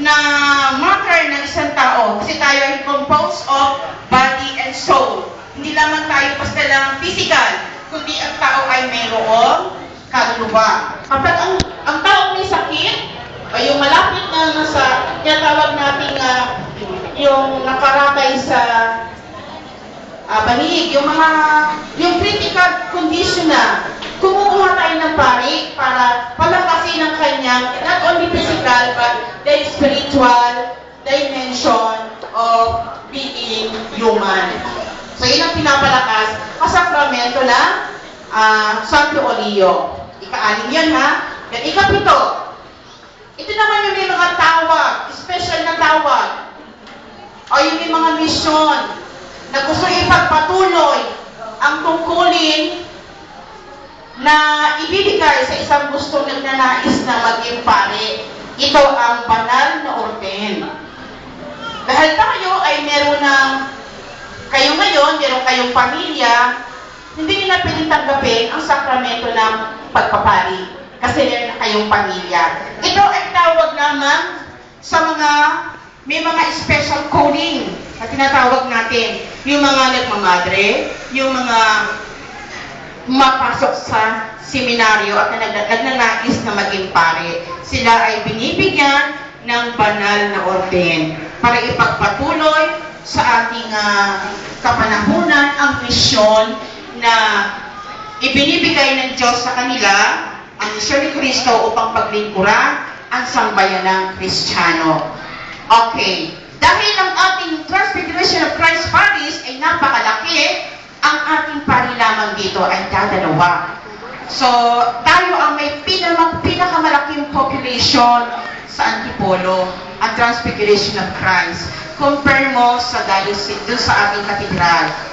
na marker ng isang tao. Kasi tayo ay composed of body and soul. Hindi lamang tayo basta lang physical, kundi ang tao ay mayroong kaluluwa. Kapag ang, ang tao may sakit, ay yung malapit na nasa, tinatawag nating ah, yung nakarakay sa ah, banig, yung mga, yung critical condition na, kumukuha tayo ng pari para kanyang, not only physical, but the spiritual dimension of being human. So, yun ang pinapalakas sa sakramento ng ah, Santo Olio. Ika-anim yan, ha? Then, ikapito. Ito naman yung may mga tawag, special na tawag. O yung may mga misyon na gusto ipagpatuloy ang tungkulin na ibibigay sa isang gustong nagnanais na maging pare. Ito ang banal na orden. Dahil tayo ay meron ng, kayo ngayon, meron kayong pamilya, hindi nila pwedeng tanggapin ang sakramento ng pagpapari. Kasi meron na kayong pamilya. Ito ay tawag lamang sa mga, may mga special coding na tinatawag natin. Yung mga nagmamadre, yung mga mapasok sa seminaryo at nag nagnanais na maging pare. Sila ay binibigyan ng banal na orden para ipagpatuloy sa ating ah, kapanahunan ang misyon na ibinibigay ng Diyos sa kanila ang misyon ni Kristo upang paglingkuran ang sambayanang Kristiyano. Okay. Dahil ang ating Transfiguration of Christ Paris ay napakalaki, ating pari lamang dito ay dadalawa. So, tayo ang may pinamang, pinakamalaking population sa Antipolo, ang Transfiguration of Christ. Compare mo sa diocese, dun sa ating katedral.